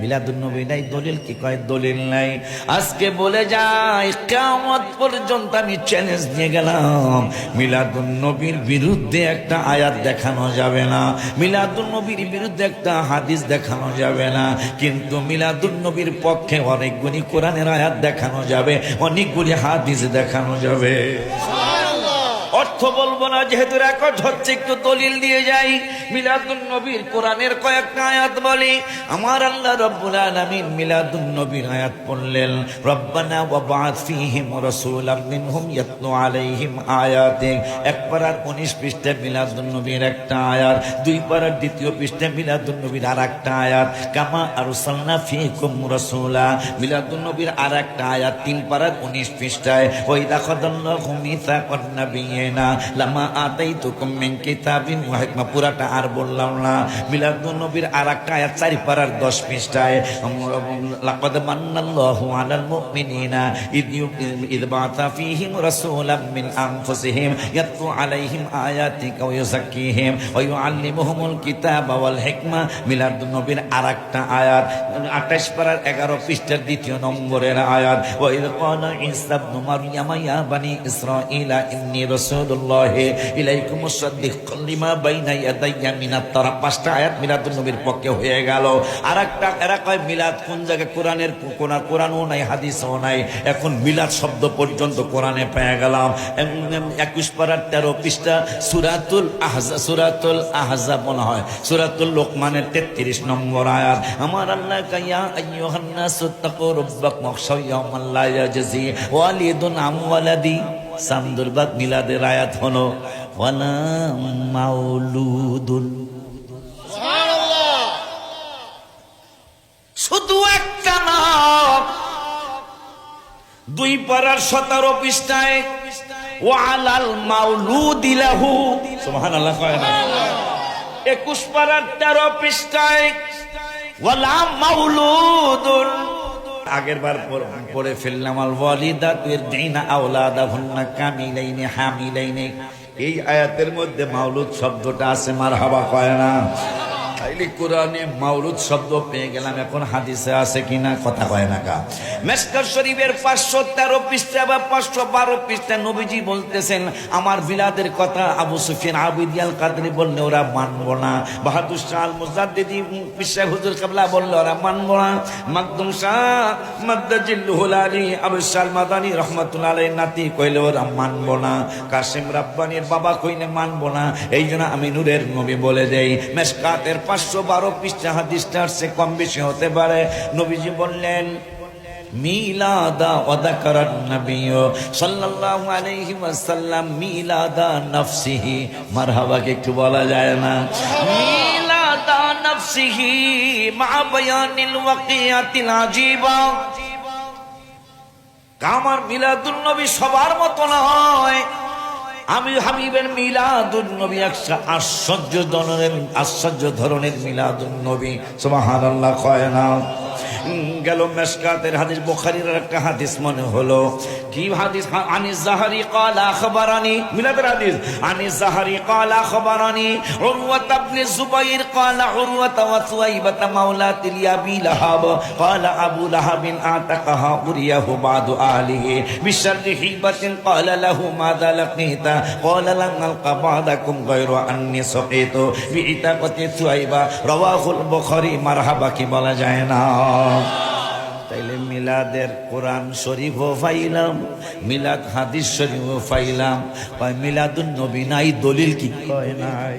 মিলাদুন্নবী নাই, দলিল কি কয়? দলিল নাই। আজকে বলে যাই কেমন পর্যন্ত আমি চ্যালেঞ্জ নিয়ে গেলাম। মিলাদুন্নবীর বিরুদ্ধে একটা আয়াত দেখানো যাবে না। মিলাদুন্নবীর বিরুদ্ধে একটা হাদিস দেখানো যাবে না। কিন্তু মিলাদুন্নবীর পক্ষে অনেকগুলি কোরআনের আয়াত দেখানো যাবে, অনেকগুলি হাদিস দেখানো যাবে। অর্থ বলব না, যেহেতু রেকর্ড হচ্ছে, একটু দলিল দিয়ে যাই। মিলাদুন নবীর কোরআনের কয়েকটা আয়াত বলি। আমার আল্লাহ রব্বুল আলামিন মিলাদুন নবীর আয়াত পড়লেন, রব্বানা আলাইহিম এক পারার 19 পৃষ্ঠা মিলাদুন নবীর একটা আয়াত, দুই পারার দ্বিতীয় পৃষ্ঠা মিলাদুন নবীর আরেকটা আয়াত, কামা আরসালনা ফীকুম রাসূলা। মিলাদুন নবীর আরেকটা আয়াত, তিন পারার 19 পৃষ্ঠায় ওই দাখাদাল্লাহু মিসাকান নাবিয়িনা লামা আতাইতুকুম মিন কিতাবিন ওয়া হিকমা, পুরাটা আর বললাম না। মিলাদুন নবীর আরেকটা আয়াত চারি পারার 10 পৃষ্ঠায় লাকাদ মান্নাল্লাহু আলাল মুমিনিনা, ইদ ইদ বাতা ফীহিম রাসূলাম মিন আনফুসিহিম, ইয়াতলু আলাইহিম আয়াতিকা ওয়া ইউযাক্কিহিম, ওয়া ইউআল্লিমুহুমুল কিতাবা ওয়াল হিকমা। মিলাদুন নবীর আরেকটা আয়াত 28 পারার 11 পৃষ্ঠার দ্বিতীয় নম্বরের আয়াত, ওয়া ইদ ক্বালা ঈসা ইবনু মারইয়াম, ইয়া বানি ইসরাঈলা, ইন্নী রাসূলুল্লাহ ইলাইকুম মুসাদ্দিকান লিমা বাইনা ইয়াদাইয়া মিনাত তারা পাঁচটা আয়াত মিলাদুন নবীর পক্ষে হয়ে গেল। আরেকটা, এরা কয় মিলাদ কোন জায়গায়? কোরআনের কোন, কোরআনও নাই, হাদিসও নাই। এখন মিলাদ শব্দ পর্যন্ত কোরআনে পেয়ে গেলাম। একুশ পারার তেরো পৃষ্ঠা সুরাতুল আহজা সুরাতুল আহজা মনে হয়। সুরাতুল লোকমানের তেত্রিশ নম্বর আয়াত। আমার আল্লাহ কাইয়া আইয়ুহান নাসু, তাকু রাব্বাকুম ওয়াখশাউ ইয়াওমান লা ইয়াজজি। ওয়ালিদুন আম সামদুরবাদ মিলাদের আয়াত হলো ওয়ালা মাউলুদুন শুধু একটা নাম। দুই পারার সতেরো পৃষ্ঠায়, ওয়ালাল মাউলুদিলাহু সুবহানাল্লাহ কয় না। একুশ পারার তেরো পৃষ্ঠায় ওয়ালা মাউলুদুন আগের বার পরে ফেললাম, আল ওয়ালিদা তুই দিনা আওলাদা ভুন্না কামিলাইনে হামিলাইনে। এই আয়াতের মধ্যে মাউলুদ শব্দটা আছে মার হাবা কয় না? তাইলে কোরআনে মাউলুদ শব্দ পেয়ে গেলাম, এখন হাদিসে আছে কিনা কথা কয় না কা মেসকার শরীফের পাঁচশো তেরো পৃষ্ঠা বা পাঁচশো বারো পৃষ্ঠা নবীজি বলতেছেন, আমার বিলাদের কথা আবু সুফিয়ান আবিদিয়াল কাদরি বললে ওরা মানবো না। বাহাদুর শাহ মুজাদ্দিদি পিসা হুজুর কাবলা বললে ওরা মানবো না। মাকদুম শাহ মাদ্দাজিল্লুহুল আলী আবু শাল মাদানী রহমতুল্লাহ নাতি কইলে ওরা মানবো না। কাসিম রাব্বানির বাবা কইলে মানবো না। এই জন্য আমি নূরের নবী বলে দেই, মেসকাতের পাঁচশো বারো পৃষ্ঠা হাদিসটা সে কম বেশি হতে পারে। নবীজি বললেন, মিলাদা ওয়াদাকারান নবী সাল্লাল্লাহু আলাইহি ওয়াসাল্লাম, মিলাদা নফসিহি। মারহাবাকে একটু বলা যায় না। মিলাদা নফসিহি মা বায়ানিল ওয়াকিয়াতিল আজিবা। আমার মিলাদুন নবী সবার মতো নয়। আমি হাবিবের মিলাদুন নবী একটা আশ্চর্য ধরনের আশ্চর্য ধরনের মিলাদুন নবী। সুবহানাল্লাহ কয় না? গেল মেশকাতের হাদিস বোখারির একটা হাদিস মনে হলো। কি হাদিস? আনি জাহারি কালা খবরানি মিলাদের হাদিস। আনি জাহারি কালা খবরানি উরওয়াত ইবনে জুবাইর কাল উরওয়াত ওয়া সুয়াইবাত মাওলাত ইয়াবি লাহাব। কাল আবু লাহাব আতাকাহা উরিয়াহু বাদু আলিহি। বিশাররি হিবাতিন কাল লাহু মাযা লাকিতা। কালা লান নালকা বাদাকুম গায়রু আন্নি সাকিতু। বিইতাকাতি সুয়াইবা। রাওয়াহুল বুখারী মারহাবা কি বলা যায় না। মিলাদের কোরআন শরীফও পাইলাম মিলাদ হাদিস শরীফও পাইলাম মিলাদুল নবী নাই, দলিল কি? কয় নাই।